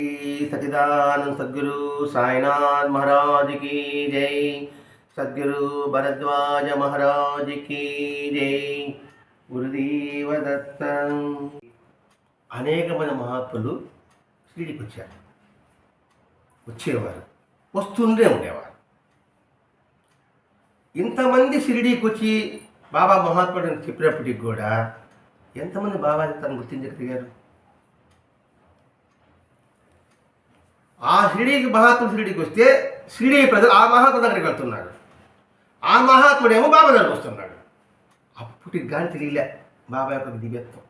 శ్రీ సచిదానంద సద్గురు సాయినాథ్ మహారాజ్కి జై. సద్గురు భరద్వాజ మహారాజ్ జై. గురుదేవ దత్త. అనేక మంది మహాత్ములు షిరిడికి వచ్చారు వచ్చేవారు. వస్తుండే ఉండేవారు. ఇంతమంది షిరిడీకి వచ్చి బాబా మహాత్ముడు అని చెప్పినప్పటికి కూడా ఎంతమంది బాబా తను గుర్తించగలిగారు? ఆ షిరిడీకి మహాత్ముడు షిరిడీకి వస్తే షిరిడీ ప్రజలు ఆ మహాత్ముడు దగ్గరికి వెళ్తున్నాడు. ఆ మహాత్ముడేమో బాబా దగ్గరికి వస్తున్నాడు. అప్పటికి కానీ తెలియలే బాబా యొక్క దివ్యత్వం.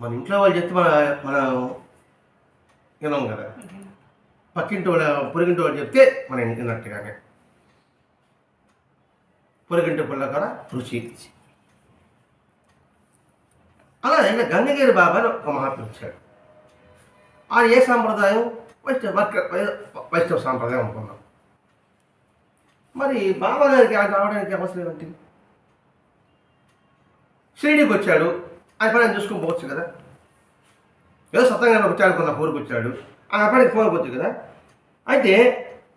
మన ఇంట్లో వాళ్ళు చెప్తే మన మనం వినాం కదా. పక్కింటి వాళ్ళ పొరిగింటి వాళ్ళు చెప్తే మనం విన్నట్టుగానే. పొరిగింటి పిల్ల కూడా రుచి. అలా ఇంకా గంగగిరి బాబాను ఒక మహాత్ముడు వచ్చాడు ఆయన ఏ సాంప్రదాయం? వైష్ణవ వర్క వైష్ణవ సాంప్రదాయం అనుకున్నాం మరి బాబా గారికి ఆయన రావడానికి అవసరం ఏమిటి? షిరిడీకి వచ్చాడు. ఆయన పని ఆయన చూసుకొని పోవచ్చు కదా? ఏదో సత్యంగా వచ్చాడు కొన్న ఊరికి వచ్చాడు. ఆయన పనికి పోవచ్చు కదా? అయితే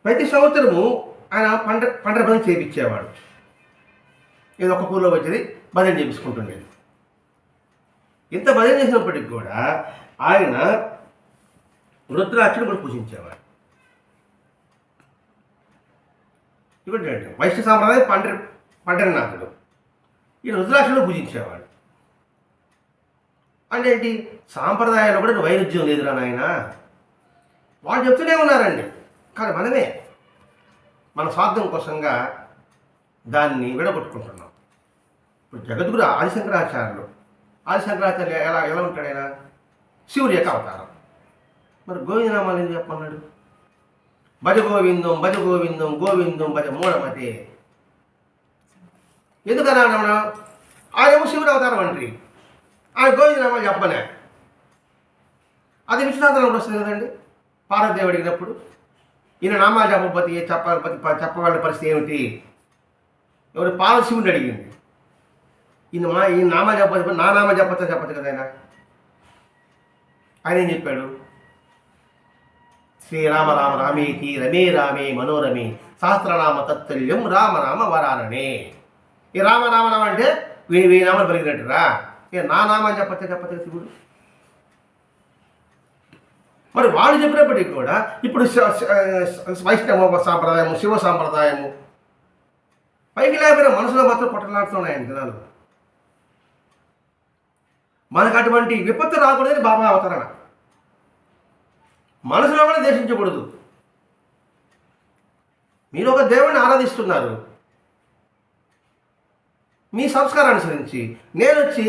ప్రతి సంవత్సరము ఆయన పంట పంట పని చేయించేవాడు. ఏదో ఒక ఊరిలో వచ్చేది భజన చేయించుకుంటుండేది. ఇంత భజన చేసినప్పటికి కూడా ఆయన రుద్రాక్షను కూడా పూజించేవాడు ఇక్కడ వైష్ణవ సాంప్రదాయం పండ్రి పండరినాథుడు. ఈ రుద్రాక్షను పూజించేవాడు. అంటే ఏంటి? సాంప్రదాయాలు కూడా వైరుధ్యం లేదురా నాయన. వాళ్ళు చెప్తూనే ఉన్నారండి. కానీ మనమే మన స్వార్థం కోసంగా దాన్ని విడగొట్టుకుంటున్నాం. ఇప్పుడు జగద్గురు ఆదిశంకరాచార్యులు. ఆదిశంకరాచార్య ఎలా ఎలా ఉంటాడైనా శివుడి యొక్క అవతారం మరి గోవిందనామాలు ఏం చెప్పన్నాడు భజ గోవిందం భజ గోవిందం గోవిందం భజ మూఢమతే. ఎందుకన్నా రమణ? ఆయనేమో శివుడు అవతారం అండి. ఆయన గోవిందనామాలు చెప్పలే. అది విశ్వనాథనంలో వస్తుంది కదండి. పార్వదేవి అడిగినప్పుడు ఈయన నామాలు చెప్పబోతే చెప్పకపోతే చెప్పగల పరిస్థితి ఏమిటి? ఎవరు? పార్వశివుడిని అడిగింది. ఈయన మా ఈయన నామా చెప్పకపోతే నా నామా చెప్పచ్చా? చెప్పచ్చు కదా ఆయన. ఆయన ఏం చెప్పాడు? శ్రీరామ రామ రామేతి రమే రామే మనోరమే సహస్రనామ తత్తుల్యం రామ రామ వరారణే ఈ రామ రామ రామ అంటే వెయ్యి వెయ్యి నామాలు పలికినట్టురా. ఏ నా నామని చెప్పచ్చా చెప్పచ్చా శివుడు? మరి వాళ్ళు చెప్పినప్పటికీ కూడా ఇప్పుడు వైష్ణవ సాంప్రదాయము శివ సాంప్రదాయము పైకి లేకపోయినా మనసులో మాత్రం పొట్టలాడుతున్నాయండి జనాలు. మనకు అటువంటి విపత్తు రాకూడదని బాబా అవతరణ. మనసులో కూడా దేశించకూడదు మీరు ఒక దేవుణ్ణి ఆరాధిస్తున్నారు. మీ సంస్కారం అనుసరించి నేను వచ్చి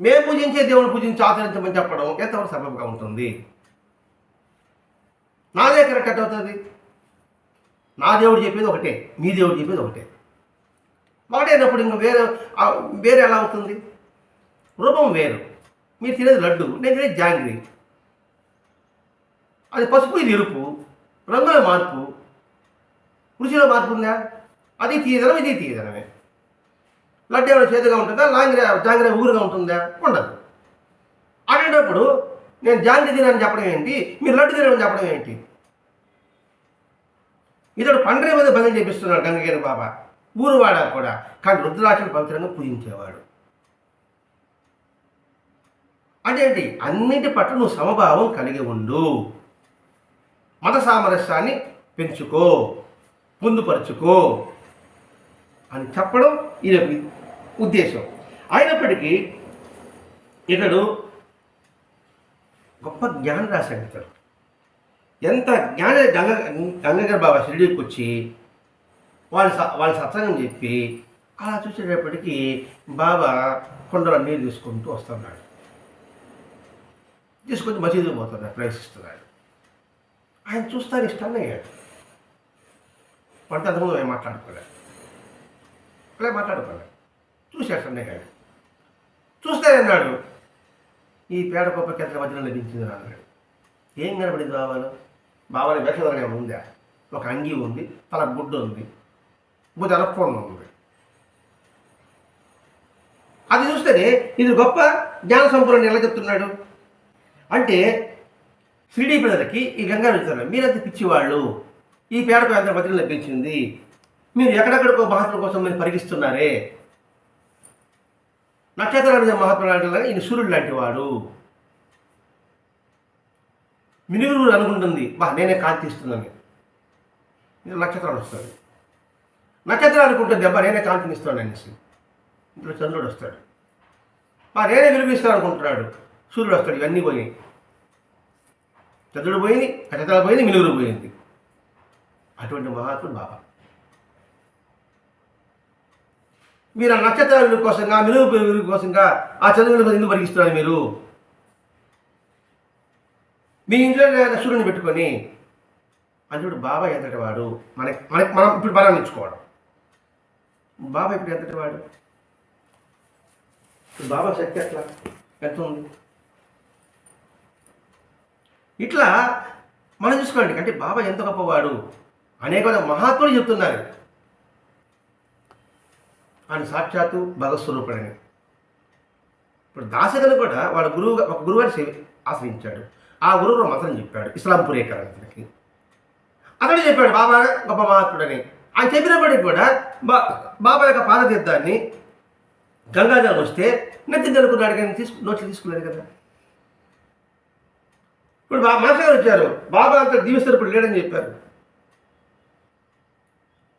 మేము పూజించే దేవుని పూజించి ఆచరించమని చెప్పడం ఎంతవరకు సబబుగా ఉంటుంది? నాదే కరెక్ట్ అవుతుంది? నా దేవుడు చెప్పేది ఒకటే మీ దేవుడు చెప్పేది ఒకటే. ఒకటే అయినప్పుడు ఇంకా వేరే వేరే ఎలా అవుతుంది? రూపం వేరు. మీరు తినేది లడ్డు నేను తినేది జాంగ్రీ. అది పసుపు ఇది ఎరుపు. రంగుల మార్పు. రుచిలో మార్పు ఉందా? అది తీయదనం ఇది తీయదనమే. లడ్డు ఏమైనా చేదుగా ఉంటుందా? లాంగ్రీ జాంగ్రీ ఊరుగా ఉంటుందా? ఉండదు. అనేటప్పుడు నేను జాంగ్రీ తినని చెప్పడం ఏంటి? మీరు లడ్డు తినని చెప్పడం ఏంటి? ఇతడు పండ్రే మీద భయం చేపిస్తున్నాడు గంగగిరి బాబా. ఊరువాడ కూడా. కానీ రుద్రాక్షను పవిత్రంగా పూజించేవాడు. అదేంటి? అన్నిటి పట్ల నువ్వు సమభావం కలిగి ఉండు. మత సామరస్యాన్ని పెంచుకో పొందుపరుచుకో అని చెప్పడం ఈయన ఉద్దేశం. అయినప్పటికీ ఇతడు గొప్ప జ్ఞానం రాశాడు ఇతడు ఎంత జ్ఞాన గంగ గంగగర్ బాబా షిరిడీకి వచ్చి వాళ్ళ స- వాళ్ళ సత్సంగం చెప్పి అలా చూసేటప్పటికీ బాబా కొండలో నీరు తీసుకుంటూ వస్తున్నాడు. తీసుకొని మసీదుకు పోతున్నాడు ప్రవేశిస్తున్నాడు. ఆయన చూస్తాను ఇష్టం అయ్యాడు వాళ్ళతో అంతకుముందు ఆయన మాట్లాడుకోలేదు అలా మాట్లాడుకోలేదు చూశాడు సన్నయ్యాడు చూస్తే అన్నాడు ఈ పేడ గొప్ప కేంద్ర మధ్యలో లభించింది అన్నాడు. ఏం కనబడింది బాబాలో బాబాని వేషధారణ ఉందా? ఒక అంగీ ఉంది తల గుడ్డ ఉంది భుజాల అలక్కోండ ఉంది. అది చూస్తేనే ఇది గొప్ప జ్ఞాన సంపూర్ణ ఎలా చెప్తున్నాడు? అంటే షిరిడి ప్రజలకి ఈ గంగా వెళ్తారు మీరైతే పిచ్చివాళ్ళు. ఈ పేడకు ఎంత పత్రిక లభించింది. మీరు ఎక్కడెక్కడికో మహాత్ముల కోసం మీరు పరిగిస్తున్నారే నక్షత్రాల మహాత్ములు లాంటి ఈయన సూర్యుడు లాంటి వాడు. మినుగురు అనుకుంటుంది. బా నేనే కాంతి ఇస్తున్నాను నక్షత్రాలు వస్తాడు. నక్షత్రాలు అనుకుంటుంది అబ్బా నేనే కాంతిని ఇస్తాను అనేసి. ఇంట్లో చంద్రుడు వస్తాడు. బా నేనే వెలుగిస్తాను అనుకుంటున్నాడు. సూర్యుడు వస్తాడు. ఇవన్నీ పోయి చంద్రుడు పోయింది కటతల పోయింది మినుగురు పోయింది. అటువంటి మహాత్ముడు బాబా. మీరు ఆ నక్షత్రాల వెలుగు కోసంగా మిలుగు కోసంగా ఆ చంద్రుని వెలుగు ఎందుకు పరిగిస్తున్నారు మీరు? మీ ఇంట్లో సూర్యుని పెట్టుకొని అందుడు బాబా ఎంతటి వాడు? మనకి మనకి మనం ఇప్పుడు బలం ఇచ్చుకోవడం బాబా ఇప్పుడు ఎంతటి వాడు? బాబా శక్తి ఎట్లా? ఎంత ఉంది? ఇట్లా మనం చూసుకోండి. అంటే బాబా ఎంత గొప్పవాడు? అనేక మహాత్ములు చెప్తున్నారు. ఆయన సాక్షాత్తు భగస్వరూపుడని ఇప్పుడు దాసగను కూడా వాళ్ళ గురువు ఒక గురువుగారి సేవ ఆశ్రయించాడు. ఆ గురువు మతం చెప్పాడు. ఇస్లాం పురేకరానికి అతడు చెప్పాడు బాబా గొప్ప మహాత్ముడని. ఆయన చెప్పినప్పటికీ కూడా బా బాబా యొక్క పాదతీర్థాన్ని గంగాజలం వస్తే నెత్తి జరుపుకున్నాడు కానీ తీసుకు నోట్లు తీసుకున్నాడు కదా. ఇప్పుడు బా మాస్టర్ గారు వచ్చారు. బాబా అంత దీవిస్తారు లేడని చెప్పారు.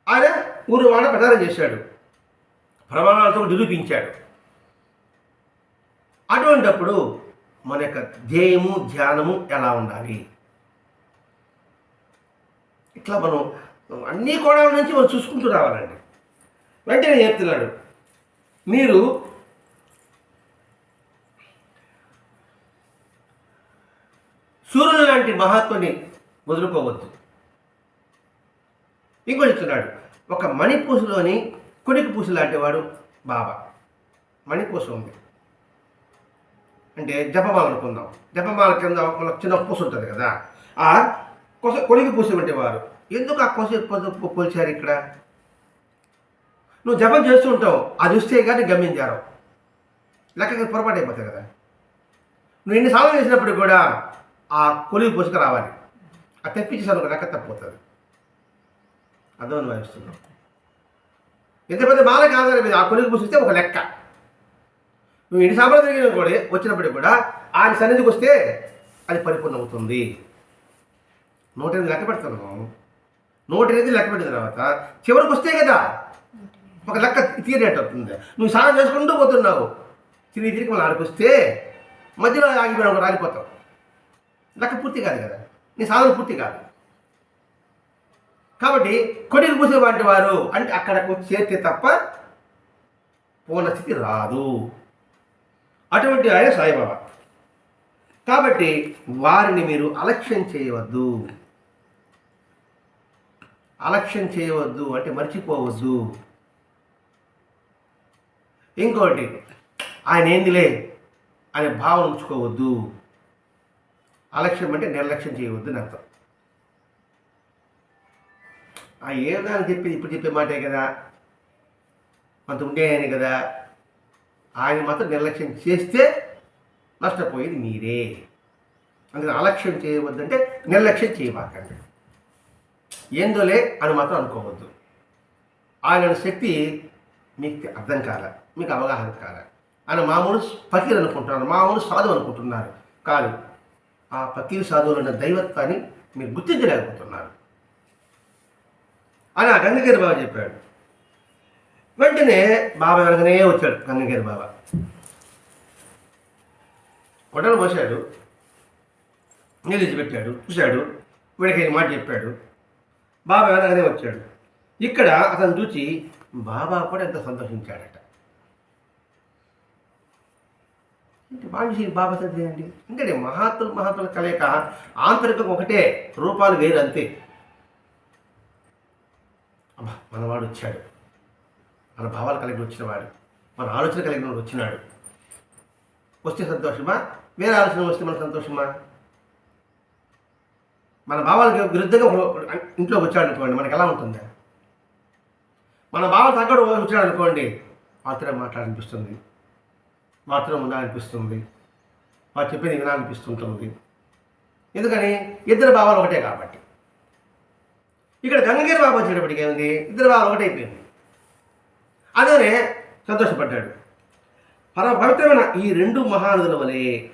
ఆయన ఊరు వాడ ప్రచారం చేశాడు. ప్రమాణాలతో నిరూపించాడు. అటువంటప్పుడు మన యొక్క ధ్యేయము ధ్యానము ఎలా ఉండాలి? ఇట్లా మనం అన్ని కోణాల నుంచి మనం చూసుకుంటూ రావాలండి. వెంటనే చెప్తున్నాడు. మీరు సూర్యుడు లాంటి మహాత్ముని వదులుకోవద్దు. ఇంకో చెప్తున్నాడు ఒక మణిపూసలోని కుడికి పూస లాంటి వాడు బాబా. మణిపూస ఉంది. అంటే జపమాల అనుకుందాం. జపమాల కింద ఒక చిన్న పూస ఉంటుంది కదా ఆ కొస కొడికి పూసి వంటి వారు. ఎందుకు ఆ కొస పోల్చారు ఇక్కడ? నువ్వు జపం చేస్తూ ఉంటావు అది వస్తే కానీ గమ్యం లెక్కకి పొరపాటు అయిపోతాయి కదా. నువ్వు ఎన్ని సాధన చేసినప్పుడు కూడా ఆ కొలివి పూసక రావాలి. ఆ తెప్పించేసాను లెక్క తప్పిపోతుంది. అర్థమని భావిస్తున్నాం ఎంత పెద్ద మాలకి ఆధారం మీద ఆ కొలికి పూసిస్తే ఒక లెక్క. నువ్వు ఎన్ని సామాన్లు తిరిగినా కూడా వచ్చినప్పటికి కూడా ఆయన సన్నిధికి వస్తే అది పరిపూర్ణ అవుతుంది. నూట ఎనిమిది లెక్క పెడుతున్నాము నూట ఎనిమిది లెక్క పెట్టిన తర్వాత చివరికి వస్తే కదా ఒక లెక్క తీరేట్ అవుతుంది. నువ్వు స్నానం చేసుకుంటూ పోతున్నావు. తిరిగి తిరిగి మళ్ళీ ఆడికి వస్తే మధ్యలో ఆగిపోయిన రాలిపోతావు లెక్క పూర్తి కాదు కదా. నీ సాధన పూర్తి కాదు. కాబట్టి కొడికి పూసే వంటి వారు అంటే అక్కడకు చేరితే తప్ప పూర్ణ స్థితి రాదు. అటువంటి ఆయన సాయిబాబా. కాబట్టి వారిని మీరు అలక్ష్యం చేయవద్దు. అలక్ష్యం చేయవద్దు అంటే మర్చిపోవద్దు. ఇంకోటి ఆయన ఏందిలే? అనే భావం ఉంచుకోవద్దు. అలక్ష్యం అంటే నిర్లక్ష్యం చేయవద్దు అర్థం. ఆ ఏదో అని చెప్పి ఇప్పుడు చెప్పే మాటే కదా. అంత ఉండేయని కదా. ఆయన మాత్రం నిర్లక్ష్యం చేస్తే నష్టపోయేది మీరే. అందుకని అలక్ష్యం చేయవద్దంటే నిర్లక్ష్యం చేయబాకండి ఏందోలే అని మాత్రం అనుకోవద్దు. ఆయన శక్తి మీకు అర్థం కాల మీకు అవగాహన కాల. ఆయన మామూలు ఫకీర్ అనుకుంటున్నారు మామూలు సాధు అనుకుంటున్నారు. కాదు ఆ ఫకీర్ సాధువులు ఉన్న దైవత్వాన్ని మీరు గుర్తించలేకపోతున్నారు. అని ఆ గంగగిరి బాబా చెప్పాడు. వెంటనే బాబా వెనకనే వచ్చాడు గంగగిరి బాబా. కొట్టలు పోసాడు నీళ్ళు పెట్టాడు చూశాడు. వీడికి మాట చెప్పాడు. బాబా వెనకనే వచ్చాడు. ఇక్కడ అతను చూచి బాబా కూడా ఎంత సంతోషించాడట అంటే మనిషి బాబా సంతోషం అండి. ఇంకా మహాత్ములు మహాత్ముల కలయిక ఆంతరికం ఒకటే రూపాలు వేరు అంతే అబ్బా మనవాడు వచ్చాడు. మన భావాలు కలిగి వచ్చినవాడు. మన ఆలోచన కలిగిన వాడు వచ్చినాడు. వస్తే సంతోషమా? వేరే ఆలోచన వస్తే మన సంతోషమా? మన భావాలకు విరుద్ధంగా ఇంట్లో ఇంట్లోకి వచ్చాడు అనుకోండి మనకి ఎలా ఉంటుంది? మన భావాలు తగ్గడు వచ్చాడు అనుకోండి మాత్రమే మాట్లాడనిపిస్తుంది. మాత్రం ఉండాలనిపిస్తుంది. వారు చెప్పేది వినాలనిపిస్తుంటుంది. ఎందుకని? ఇద్దరు భావాలు ఒకటే కాబట్టి. ఇక్కడ గంగగిరి బాబు వచ్చేటప్పటికి ఏముంది? ఇద్దరు భావాలు ఒకటైపోయింది అదేనే సంతోషపడ్డాడు. పరమ పవిత్రమైన ఈ రెండు మహానదుల వలె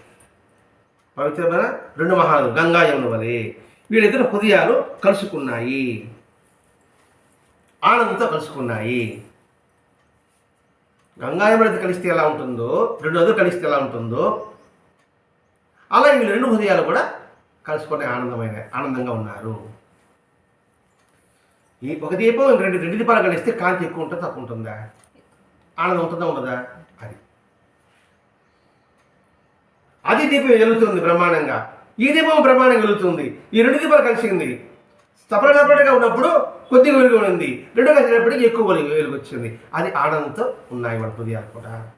పవిత్రమైన రెండు మహానదులు గంగా యమున వలె వీళ్ళిద్దరు హృదయాలు కలుసుకున్నాయి. ఆనందంతో కలుసుకున్నాయి. గంగాయమడి యమునది కలిస్తే ఎలా ఉంటుందో రెండు నదులు కలిస్తే ఎలా ఉంటుందో అలా వీళ్ళు రెండు హృదయాలు కూడా కలుసుకునే ఆనందమైన ఆనందంగా ఉన్నారు. ఈ ఒక దీపం రెండు రెండు దీపాలు కలిస్తే కాంతి ఎక్కువ ఉంటుందా తక్కువ ఉంటుందా? ఆనందం ఉంటుందా ఉండదా? అది. అది దీపం వెలుగుతుంది బ్రహ్మాండంగా. ఈ దీపం బ్రహ్మాండంగా వెలుగుతుంది. ఈ రెండు దీపాలు కలిసింది. సపరేట్ సపరేట్గా ఉన్నప్పుడు కొద్దిగా వెలుగు ఉంది. రెండు అయినప్పటికీ ఎక్కువ వెలుగు వెలుగు వచ్చింది అది ఆనందంతో ఉన్నాయి మన హృదయాలు కూడా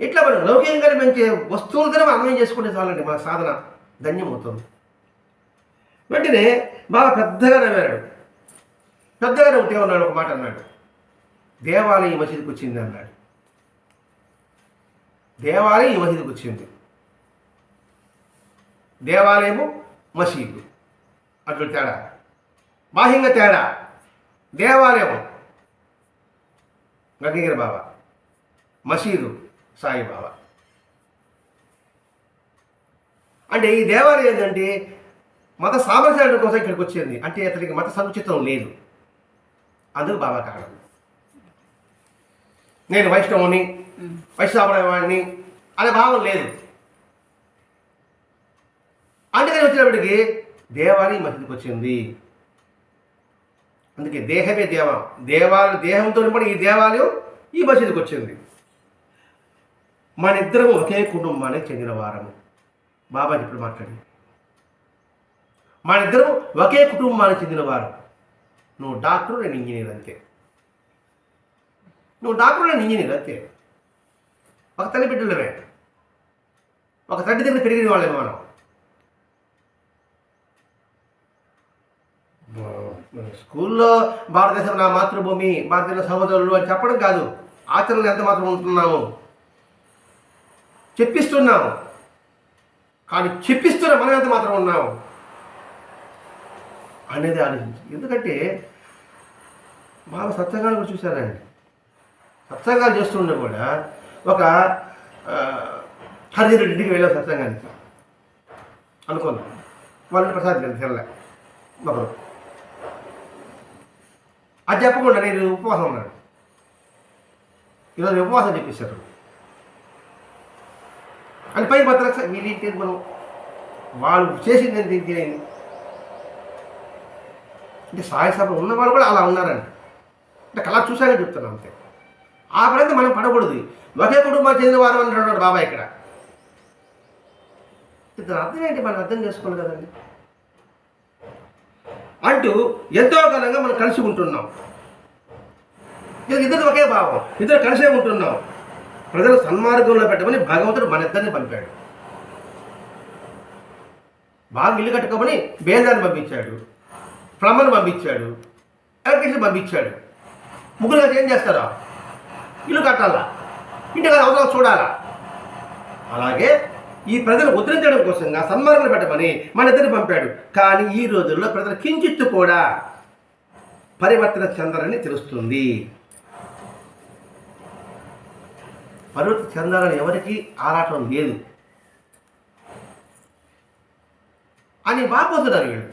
ఇట్లా మనం లౌకికంగా పెంచే వస్తువులతోనే అన్వయం చేసుకుంటే చాలండి మన సాధన ధన్యమవుతుంది. వెంటనే బాగా పెద్దగా నవ్వాడు. పెద్దగా నవ్వుతే ఉన్నాడు ఒక మాట అన్నాడు. దేవాలయం ఈ మసీదుకి వచ్చింది అన్నాడు. దేవాలయం ఈ మసీదుకి వచ్చింది. దేవాలయము మసీదు. అట్లు తేడా. బాహ్యంగా తేడా. దేవాలయం. గంగగిరి బాబా. మసీదు సాయిబాబా. అంటే ఈ దేవాలయం ఏంటంటే మత సామరస్యాల కోసం ఇక్కడికి వచ్చింది. అంటే అతనికి మత సంకుచితం లేదు. అందుకు బాబా కారణం. నేను వైష్ణవుని వైష్ణవాడిని అనే భావం లేదు. అందుకని వచ్చినప్పటికీ దేవాలయం మసీదుకి వచ్చింది. అందుకే దేహమే దేవం. దేవాలయం దేహంతో కూడా ఈ దేవాలయం ఈ మసీదుకి వచ్చింది. మన ఇద్దరం ఒకే కుటుంబానికి చెందిన వారము. బాబాజీ ఇప్పుడు మాట్లాడి మన ఇద్దరం ఒకే కుటుంబానికి చెందిన వారు. నువ్వు డాక్టర్ నేను ఇంజనీర్ అంతే. నువ్వు డాక్టర్ నేను ఇంజనీర్ అంతే. ఒక తల్లి బిడ్డలమే. ఒక తండ్రి దగ్గర పెరిగిన వాళ్ళే మనం. స్కూల్లో భారతదేశం నా మాతృభూమి భారతదేశ సహోదరులు అని చెప్పడం కాదు. ఆచరణలు ఎంత మాత్రం ఉంటున్నాము చెప్పిస్తున్నాము. కానీ చెప్పిస్తున్న మనం ఎంత మాత్రం ఉన్నాము? అనేది ఆలోచించి. ఎందుకంటే బాగా సత్సంగాలు కూడా చూశారండి. సత్సంగాలు చేస్తుండే కూడా ఒక హరిహర ఇంటికి వెళ్ళాం సత్సంగానికి. అనుకున్నాం. వాళ్ళని ప్రసాద్ గారు తెల్ల ఒకరు అది చెప్పకుండా నేను ఉపవాసం ఉన్నాను. ఈరోజు ఉపవాసం చెప్పేశారు. అని పై భద్రక్ష వీళ్ళేంటి మనం వాళ్ళు చేసింది ఏంటి తినేది అంటే సాయసభ ఉన్న వాళ్ళు కూడా అలా ఉన్నారండి అంటే కళ చూశాక చెప్తున్నాను అంతే. ఆ పరంగా మనం పడకూడదు. ఒకే కుటుంబం చెందిన వారు అంటున్నాడు బాబా ఇక్కడ. ఇద్దరు అర్థం ఏంటి? మనం అర్థం చేసుకోవాలి కదండి. అంటూ ఎంతో కాలంగా మనం కలిసి ఉంటున్నాం. ఇద్దరు ఒకే భావం. ఇద్దరు కలిసే ఉంటున్నాం. ప్రజలు సన్మార్గంలో పెట్టమని భగవంతుడు మన ఇద్దరిని పంపాడు. బాగా ఇల్లు కట్టుకోమని బేదాన్ని పంపించాడు. ప్లంబర్ని పంపించాడు. ఎలక్ట్రీషియన్ పంపించాడు. ముగ్గురు కలిసి ఏం చేస్తారా? ఇల్లు కట్టాలా? ఇంటి కదా అవసరం చూడాలా? అలాగే ఈ ప్రజలు ఉద్ధరించడం కోసంగా సన్మార్గం పెట్టమని మన ఇద్దరిని పంపాడు. కానీ ఈ రోజుల్లో ప్రజలు కించిత్తు కూడా పరివర్తన చెందరని తెలుస్తుంది. పరివర్తన చెందాలని ఎవరికి ఆరాటం లేదు. అని వాపోతున్నారు వీళ్ళు.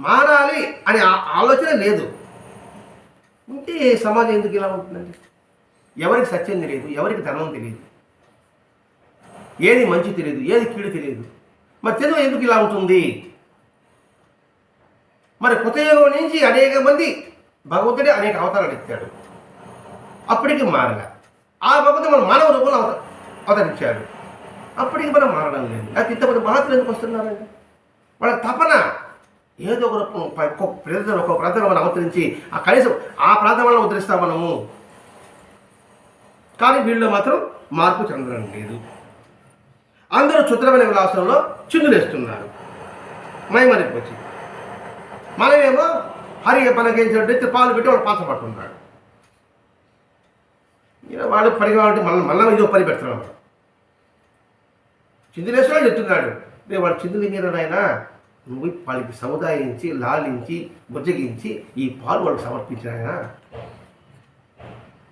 మారాలి అనే ఆ- ఆలోచన లేదు. ఉంటే సమాజం ఎందుకు ఇలా ఉంటుందండి? ఎవరికి సత్యం తెలియదు ఎవరికి ధర్మం తెలియదు. ఏది మంచి తెలియదు ఏది కీడు తెలియదు. మరి తెలుగు ఎందుకు ఇలా ఉంటుంది మరి కృతయుగం నుంచి అనేక మంది భగవంతుడే అనేక అవతారాలు ఎత్తాడు. అప్పటికి మారల. ఆ భగవంతుడు మన మానవ రూపంలో అవత అవతరించాడు. అప్పటికి మనం మారడం లేదు. అది ఇంతమంది మహాత్ములు ఎందుకు వస్తున్నారండి? వాళ్ళ తపన ఏదో ఒక రూపం ఒక్కొక్క ప్రదేశం ఒక్కొక్క ప్రాంతంలో మనం అవతరించి ఆ కనీసం ఆ ప్రాంతం వల్ల ఉద్ధరిస్తాం మనము. కానీ వీళ్ళు మాత్రం మార్పు చెందడం లేదు. అందరూ చుద్రమైన విలాసంలో చిందులేస్తున్నారు. మైమరిపోచి మనమేమో హరి మనకేం పాలు పెట్టి వాడు పాత్ర పట్టుకుంటాడు ఇలా వాడు పని కాబట్టి మళ్ళీ మళ్ళీ ఇదో పని పెడుతున్నాడు చిందులేశ్వరం చెప్తున్నాడు. రేపు వాడు చిందులు ఇంజనీర్ ఆయన నువ్వు వాళ్ళకి సముదాయించి లాలించి బుజ్జగించి ఈ పాలు వాళ్ళకి సమర్పించిన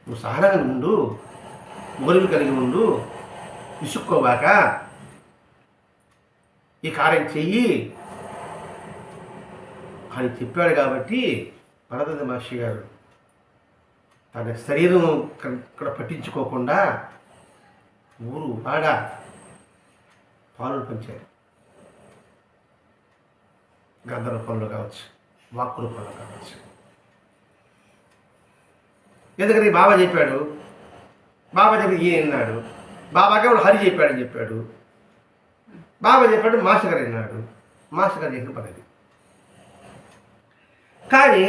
నువ్వు సహనంగా ఉండు ఓరిమి కలిగి ఉండు విసుక్కోబాక ఈ కార్యం చెయ్యి అని చెప్పాడు కాబట్టి భరత మహర్షి గారు తన శరీరం ఇక్కడ పట్టించుకోకుండా ఊరు వాడ పాలు పంచారు. గంధ రూపంలో కావచ్చు వాక్ రూపంలో కావచ్చు. ఎందుకని బాబా చెప్పాడు బాబా చెప్పి ఏ అన్నాడు బాబాకే వాడు హరి చెప్పాడని చెప్పాడు. బాబా చెప్పాడు మాస్టర్ గారు విన్నాడు. మాస్టర్ గారు చేసిన పని కానీ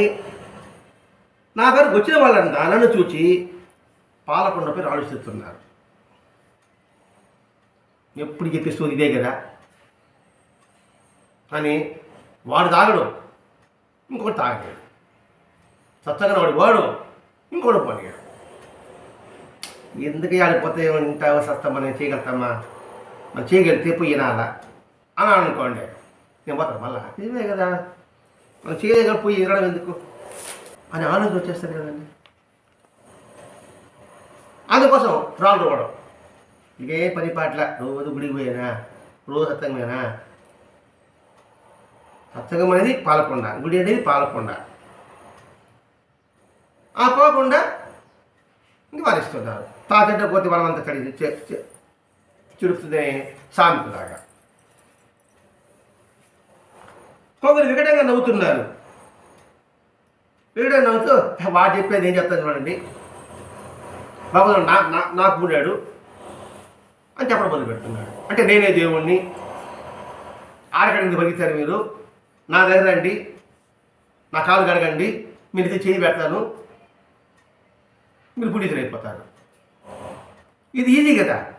నా దగ్గరకు వచ్చిన వాళ్ళంతా నన్ను చూచి పాలకొండపై ఆలోచిస్తున్నారు ఎప్పుడు చెప్పిస్తుంది ఇదే కదా? అని వాడు తాగడు ఇంకొకటి తాగలేడు. సత్సంగా వాడు వాడు ఇంకోటి పనిగాడు ఎందుకు ఆడిపోతే ఇంత సత్తం మనం చేయగలుగుతామా? మనం చేయగలిగితే పోయి అని అనుకోండి. నేను పోతాను మళ్ళా. ఇదే కదా. మనం చేయలేక పోయి వినడం ఎందుకు? అని ఆలోచన వచ్చేస్తారు కదండి. అందుకోసం రాళ్ళు కూడా ఇదే పని పాటల. రోజు గుడికి పోయినా? రోజు సత్సంగమేనా? సత్సంగం అనేది పాలకొండ. గుడి అనేది పాలకొండ. ఆ పోకుండా ఇంక వారిస్తున్నారు తాతంటే పోతే వాళ్ళంతా కడిగి చుడుతుంది సామెతలాగా కొందరు వికటంగా నవ్వుతున్నారు. వికటంగా నవ్వుతూ వాడు చెప్పేది ఏం చెప్తాను చూడండి. భగవంతుడు నా నా నాకు పుడాడు అని చెప్పడం మొదలు పెడుతున్నాడు. అంటే నేనే దేవుణ్ణి. ఆడకడికి బతికారు మీరు. నా దగ్గర రండి. నా కాలు కడగండి. మీరు ఇది చేయి పెడతాను. మీరు పుడితులైపోతారు అయిపోతారు ఇది ఈజీ కదా.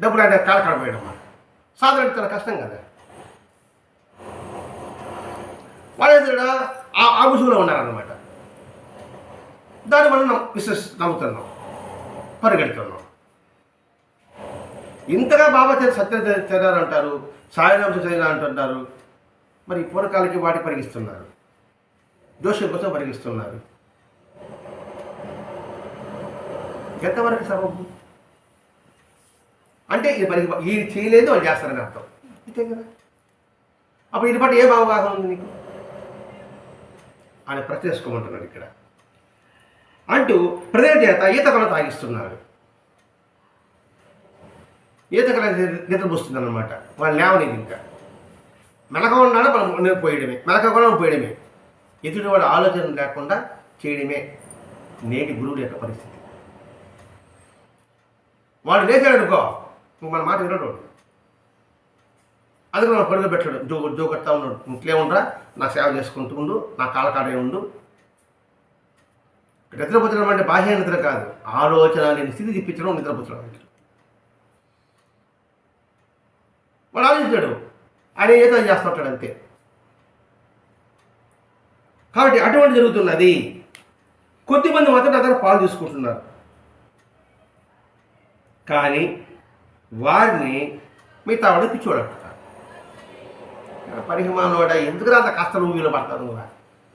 డబ్బులు అంటే కాలు కడపోయడం సాధన చాలా కష్టం కదా. వాళ్ళు ఆ ఆ ముసుగులో ఉన్నారన్నమాట. దాన్ని మనం నమ్ము- విశ్వసి నమ్ముతున్నాం. పరిగెడుతున్నాం. ఇంతగా బాబా చేత సత్య చదివారు అంటారు సాయినాంశ చదివారు అంటుంటారు మరి పూర్వకాలకి వాటి పరిగిస్తున్నారు. జోషం కోసం పరిగిస్తున్నారు. ఎంతవరకు సబబు? అంటే ఇది పని ఈ చేయలేదు వాళ్ళు చేస్తారని అర్థం. అంతే కదా? అప్పుడు ఇది బట్టి ఏ అవగాహన ఉంది నీకు? అని ప్రశ్న చేసుకోమంటున్నాడు ఇక్కడ. అంటూ ప్రజల చేత ఈత కళ తాగిస్తున్నాడు. ఈత కళ నిద్రపోస్తుంది అనమాట వాళ్ళు లేవనేది ఇంకా. మెలక ఉన్నాడు మనం పోయడమే. మెలక కూడా పోయడమే. ఎదుటి వాడు ఆలోచన లేకుండా చేయడమే నేటి గురువుల యొక్క పరిస్థితి. వాడు లేచాడనుకో నువ్వు మన మాట వినడు. అది మనం పడుగు పెట్టాడు. జో కట్టా ఉన్నాడు. ఇంట్లో ఉండరా నా సేవ చేసుకుంటూ ఉండు నా కాలకాడే ఉండు. నిద్రపుచ్చడం అంటే బాహ్య నిద్ర కాదు. ఆలోచన లేని స్థితి తిప్పించడం నిద్రపుచ్చడం అంటే వాడు ఆలోచించాడు. ఆయన ఏదో చేస్తుంటాడు అంతే. కాబట్టి అటువంటి జరుగుతున్నది. కొద్దిమంది మాత్రం అతను పాలు తీసుకుంటున్నారు. కానీ వారిని మిగతా వాడు పిచ్చోడంటారు పరిహమానోడ ఎందుకు అంత కష్టాలు వీలు పడతారు? కూడా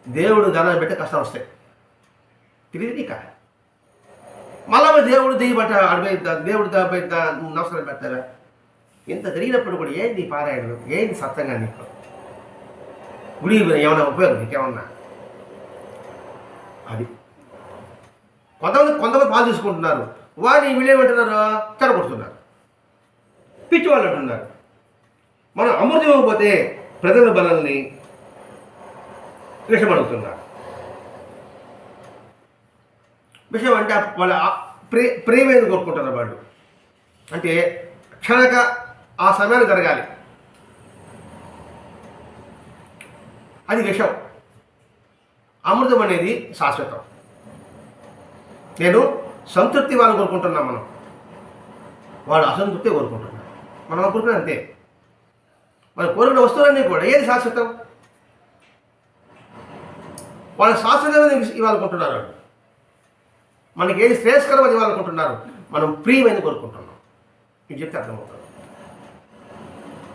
దేవుడు ధనాన్ని పెట్టి కష్టాలు వస్తాయి. తెలియదు నీక? మళ్ళా దేవుడు దిగిబట్ట అడిపై దేవుడు దాపై నమస్కారం పెడతారా? ఇంత జరిగినప్పుడు కూడా ఏంది పారాయణలు? ఏంది సత్యంగా నీకు? గుడి ఏమైనా ఉపయోగం? నీకేమన్నా? అది. కొంతమంది కొంతమంది పాలు తీసుకుంటున్నారు. వారిని వీళ్ళేమంటున్నారు చెడగొడుతున్నారు పిచ్చి వాళ్ళు అంటున్నారు మనం అమృతం ఇవ్వకపోతే ప్రజల బలల్ని విషమడుగుతున్నారు విషయం అంటే వాళ్ళ ప్రే ప్రేమ ఏది కోరుకుంటారు వాళ్ళు. అంటే క్షణక ఆ సమయాన్ని జరగాలి. అది విషం. అమృతం అనేది శాశ్వతం. నేను సంతృప్తి వాళ్ళు కోరుకుంటున్నాం మనం. వాడు అసంతృప్తి కోరుకుంటున్నాడు మనం కోరుకునే అంతే. మనం కోరుకున్న వస్తువులన్నీ కూడా ఏది శాశ్వతం? వాళ్ళ శాశ్వతమైన ఇవ్వాలనుకుంటున్నారు? మనకి ఏది శ్రేయస్కరమని ఇవ్వాలనుకుంటున్నారు? మనం ప్రియమైన కోరుకుంటున్నాం. ఇది చెప్తే అర్థమవుతుంది.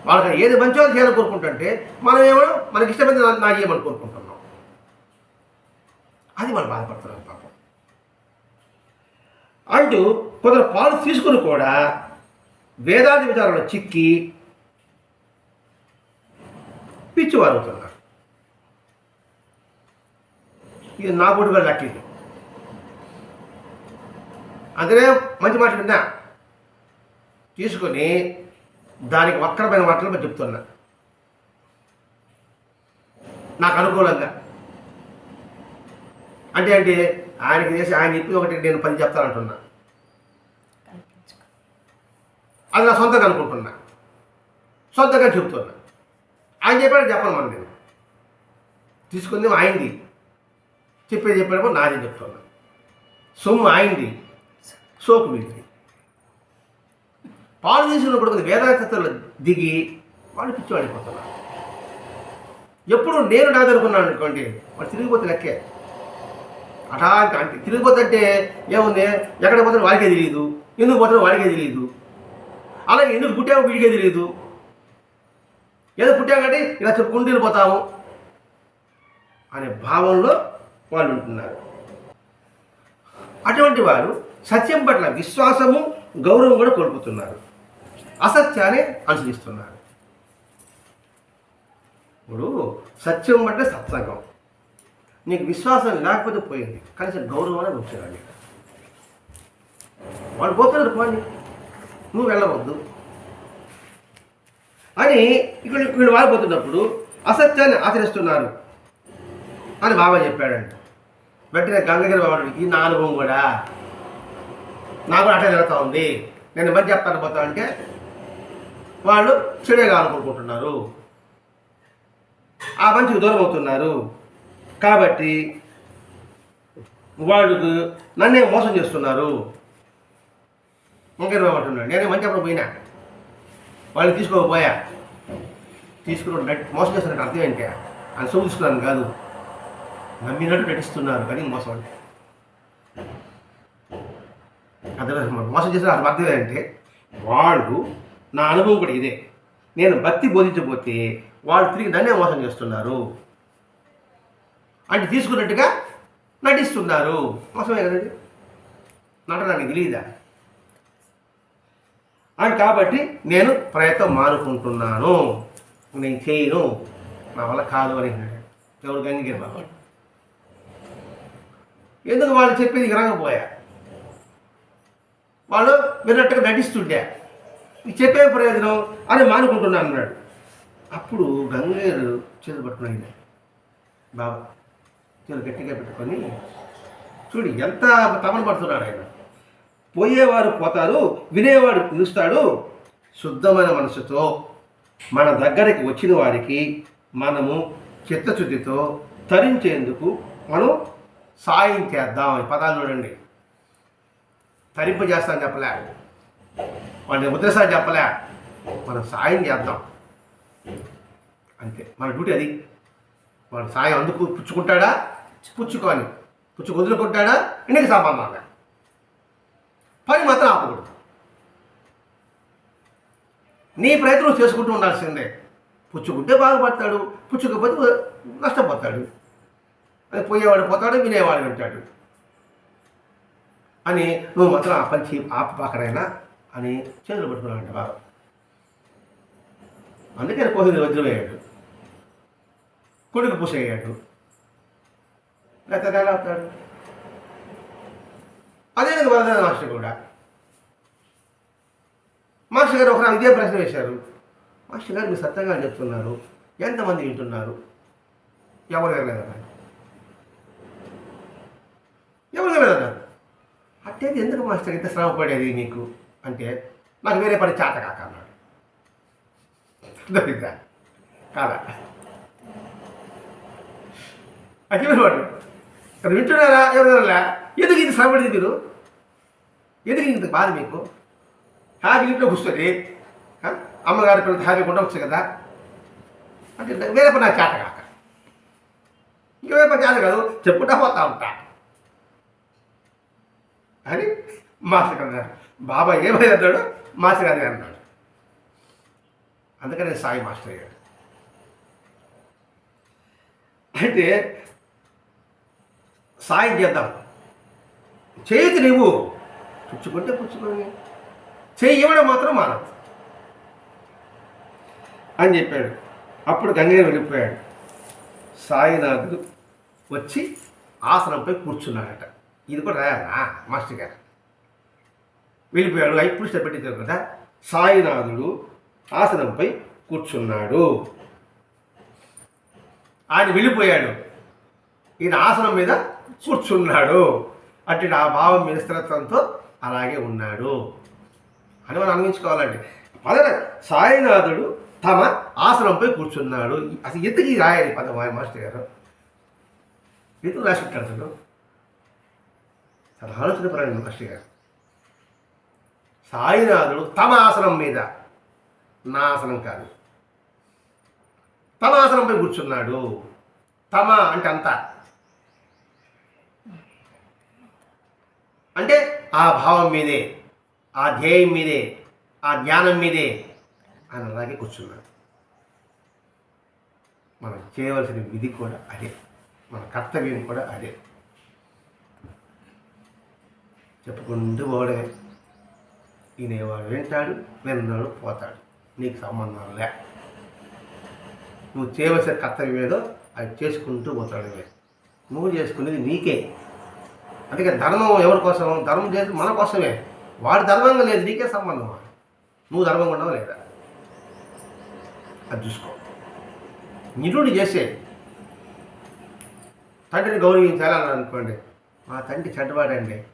వాళ్ళకి ఏది మంచో చేయాలని కోరుకుంటుంటే మనం ఏమో మనకి ఇష్టమైన నా చేయమని కోరుకుంటున్నాం. అది మనం బాధపడుతున్నాం పాపం. అంటూ కొందరు పాలు తీసుకుని కూడా వేదాది విచారంలో చిక్కి పిచ్చివారు అవుతున్నారు ఇది నా కూడా లక్కింది అందుకనే మంచి మాట విన్నా. తీసుకొని దానికి వక్రమైన మాటలు నేను చెప్తున్నా. నాకు అనుకూలంగా. అంటే అంటే ఆయనకి చేసి ఆయన చెప్పి ఒకటి నేను పని చెప్తానంటున్నా. అది నా సొంతంగా అనుకుంటున్నా. సొంతంగా చెబుతున్నా ఆయన చెప్పాడు చెప్పను మనం నేను. తీసుకుంది ఆయనది. చెప్పేది చెప్పేటప్పుడు నాది చెప్తున్నా. సొమ్ము ఆయనది. సోకు వీడిది. పాలు తీసుకున్నప్పుడు కొంత వేదాంతలో దిగి వాళ్ళు పిచ్చివాడిపోతున్నారు ఎప్పుడు నేను నాదనుకున్నాను అనుకోండి వాడు తిరిగిపోతే లెక్కే. అటా అంటే తిరిగిపోతుంటే ఏముంది? ఎక్కడ పోతాడు వాడికే తెలియదు. ఎందుకు పోతాడో వాడికే తెలియదు. అలాగే ఎందుకు పుట్టామో వీడికే తెలియదు. ఏదో పుట్టాం కాబట్టి ఇలా చెప్పుకుంటూ వెళ్ళిపోతాము అనే భావంలో వాళ్ళు ఉంటున్నారు. అటువంటి వారు సత్యం పట్ల విశ్వాసము గౌరవం కూడా కోల్పోతున్నారు. అసత్యాన్ని అనుసరిస్తున్నారు. ఇప్పుడు సత్యం అంటే సత్సంగం. నీకు విశ్వాసం లేకపోతే పోయింది. కనీసం గౌరవం అనేది వచ్చేదాన్ని వాళ్ళు పోతున్నారు పోండి. నువ్వు వెళ్ళవద్దు. అని ఇక్కడ వీళ్ళు వారిపోతున్నప్పుడు అసత్యాన్ని ఆచరిస్తున్నారు అని బాబా చెప్పాడంట. వెంటనే గంగగిరి బాబా ఈ నా అనుభవం కూడా నాకు కూడా అట్లా జరుగుతూ ఉంది. నేను మంచి చెప్తాను పోతా అంటే వాళ్ళు చెడుగా అనుకుంటున్నారు. ఆ మంచికి దూరం అవుతున్నారు. కాబట్టి వాళ్ళు నన్నే మోసం చేస్తున్నారు. ఇంకా ఒకటి ఉన్నాడు నేనే మంచి అప్పుడు పోయినా. వాళ్ళు తీసుకోకపోయా తీసుకున్న మోసం చేస్తున్నట్టు అర్థం ఏంటి? అని సొమ్ము తీసుకున్నాను కాదు. నమ్మినట్టు నటిస్తున్నారు కానీ మోసం అంటే. అర్థం మోసం చేసిన అర్థం అర్థం ఏంటంటే వాళ్ళు నా అనుభవం కూడా ఇదే. నేను భక్తి బోధించబోతే వాళ్ళు తిరిగి నన్నే మోసం చేస్తున్నారు. అంటే తీసుకున్నట్టుగా నటిస్తున్నారు. మోసమే కదండి. నటన నాకు తెలియదా అని కాబట్టి నేను ప్రయత్నం మానుకుంటున్నాను నేను చేయను. నా వల్ల కాదు అని ఎవరు గంగిగిరి బాబా? ఎందుకు వాళ్ళు చెప్పేది వినకపోయా? వాళ్ళు విన్నట్టుగా నటిస్తుండే. చెప్పే ప్రయోజనం అని మానుకుంటున్నాను అన్నాడు. అప్పుడు గంగేరు చేతులు పట్టుకుని బాబా చేతులు గట్టిగా పెట్టుకొని చూడు ఎంత తమలు పడుతున్నాడు ఆయన. పోయేవారు పోతారు వినేవాడు పిలుస్తాడు. శుద్ధమైన మనసుతో మన దగ్గరికి వచ్చిన వారికి మనము చిత్తశుద్ధితో తరించేందుకు మనం సాయం చేద్దాం ఈ పదాలు చూడండి. తరింపు చేస్తాను చెప్పలే. వాళ్ళని ఉద్దేశాలు చెప్పలే. మనం సాయం చేద్దాం. అంతే. మన డ్యూటీ అది. వాడు సాయం అందుకు పుచ్చుకుంటాడా? పుచ్చుకొని. పుచ్చుకు వదులుకుంటాడా? ఇంటికి సంబంధంగా పని మాత్రం ఆపకూడదు. నీ ప్రయత్నం చేసుకుంటూ ఉండాల్సిందే. పుచ్చుకుంటే బాగుపడతాడు పుచ్చుకపోతే నష్టపోతాడు. అది పోయేవాడు పోతాడు వినేవాడు వింటాడు. అని నువ్వు మాత్రం ఆ పని ఆపకడైనా అని చేతులు పట్టుకున్నాడంట బాబు. అందుకని కోహిది వజ్రమయ్యాడు. కొడుకు పూసయ్యాడు. లేకపోతే ఎలా అవుతాడు. అదే నాకు వరద మాస్టర్ కూడా. మాస్టర్ గారు ఒకరు ఇదే ప్రశ్న వేశారు. మాస్టర్ గారు మీరు సత్యంగా చెప్తున్నారు. ఎంతమంది వింటున్నారు? ఎవరు వినలేదన్నారు ఎవరు వినలేదన్నారు అట్టేది ఎందుకు మాస్టర్ ఇంత శ్రమ పడేది నీకు అంటే నాకు వేరే పని చేత కాక అన్నాడు. దొరికిందా కాదా? అది వాడు ఇక్కడ వింటున్నారా? ఎవరు వినలా? ఎందుకు ఇంత శ్రమ మీరు? ఎందుకు ఇంత బాధ మీకు? హ్యాపీ ఇంట్లో కూర్చొని అమ్మగారి పిల్లలతో హ్యాపీగా ఉండవచ్చు కదా? అంటే వేరే పని నాకు చేత కాక. ఇంకా వేరే పని చేత కాదు చెప్పుకుంటా పోతా ఉంటా. అని మాస్టర్ గారు బాబా ఏమై అన్నాడు? మాస్టర్ గారి అన్నాడు? అందుకనే సాయి మాస్టర్ గారు అయితే సాయం చేద్దాం. చేతి నువ్వు పుచ్చుకుంటే పుచ్చుకొని. చేయి ఇవ్వడం మాత్రం మానదు. అని చెప్పాడు. అప్పుడు గంగయ్య వెళ్ళిపోయాడు. సాయినాథుడు వచ్చి ఆసనంపై కూర్చున్నాడట. ఇది కూడా రాయాలా? మాస్టర్ గారు. వెళ్ళిపోయాడు. ఐప్పుడు స్టెప్ పెట్టించారు కదా. సాయినాథుడు ఆసనంపై కూర్చున్నాడు. ఆయన వెళ్ళిపోయాడు. ఈయన ఆసనం మీద కూర్చున్నాడు. అట్టి ఆ భావం మీద స్థిరత్వంతో అలాగే ఉన్నాడు. అని మనం అనిపించుకోవాలండి మొదట సాయినాథుడు తమ ఆసనంపై కూర్చున్నాడు. అసలు ఎందుకు రాయాలి పద మాస్టర్ గారు? ఎందుకు రాసి పెట్టాడు అసలు? చాలా ఆలోచనపరండి మాస్టర్ గారు. సాయినాథుడు తమ ఆసనం మీద నా ఆసనం కాదు. తమ ఆసనంపై కూర్చున్నాడు. తమ అంటే అంతా. అంటే ఆ భావం మీదే ఆ ధ్యేయం మీదే ఆ జ్ఞానం మీదే అని అలాగే కూర్చున్నాడు మనం చేయవలసిన విధి కూడా అదే. మన కర్తవ్యం కూడా అదే. చెప్పుకుంటూ పోవడమే. వినేవాడు వింటాడు విన్నాడు పోతాడు. నీకు సంబంధం లే. నువ్వు చేయవలసిన కర్తవ్యం ఏదో అది చేసుకుంటూ పోతాడు. నువ్వు చేసుకునేది నీకే. అందుకే ధర్మం ఎవరి కోసం? ధర్మం చేసి మన కోసమే. వాడి ధర్మంగా లేదు నీకే సంబంధం నువ్వు ధర్మంగా ఉండవు లేదా? అది చూసుకో. నిరుడు చేసే తండ్రిని గౌరవించాలని అనుకోండి మా తండ్రి చెడ్డవాడండి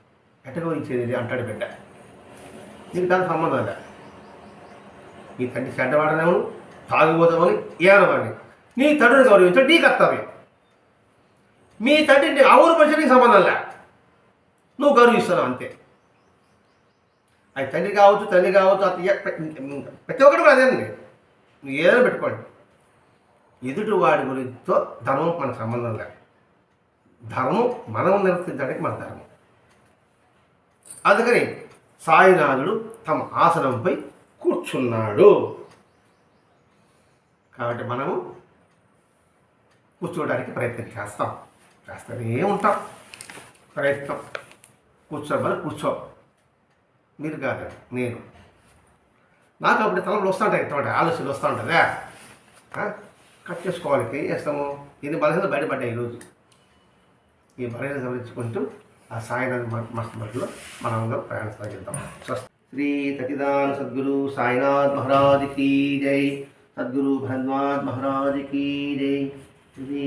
ఎట్ట గౌరవించేది అంటాడు బిడ్డ. నీకు దానికి సంబంధం లేదా? నీ తండ్రి చెడ్డవాడనేమో తాగిపోతామని ఏమని నీ తండ్రిని గౌరవించడం నీ కర్తవ్యం. మీ తండ్రిని అవును పరిచయం సంబంధం లే నువ్వు గౌరవిస్తున్నావు అంతే. అది తండ్రి కావచ్చు తల్లి కావచ్చు అత్త ప్రతి ఒక్కటి కూడా అదేనండి. నువ్వు ఏదైనా పెట్టుకోండి. ఎదుటి వాడి గురితో ధర్మం మనకు సంబంధం లేదు. ధర్మం మనం నిర్వర్తించడానికి మన ధర్మం. అందుకని సాయినాథుడు తమ ఆసనంపై కూర్చున్నాడు. కాబట్టి మనము కూర్చోవడానికి ప్రయత్నం చేస్తాం. చేస్తూనే ఉంటాం. ప్రయత్నం. కూర్చోమని కూర్చో. మీరు కాదు నేను. నాకు అప్పుడు తలంలో వస్తుంటాయి తోట ఆలోచనలు వస్తూ ఉంటుందా కట్ చేసుకోవాలి ఏం చేస్తాము? ఇది బలహీనతలు బయటపడ్డాయి ఈరోజు? ఈ బలహీనత గమనించుకుంటూ ఆ సాయినాథ్ మస్తు మధ్యలో మనందరం ప్రయాణ సాగిద్దాం శ్రీ తటిదాన సద్గురు సాయినాథ్ మహారాజ్ కీ జై. సద్గురు భరద్వాజ్ మహారాజ్ కీ జై. శ్రీ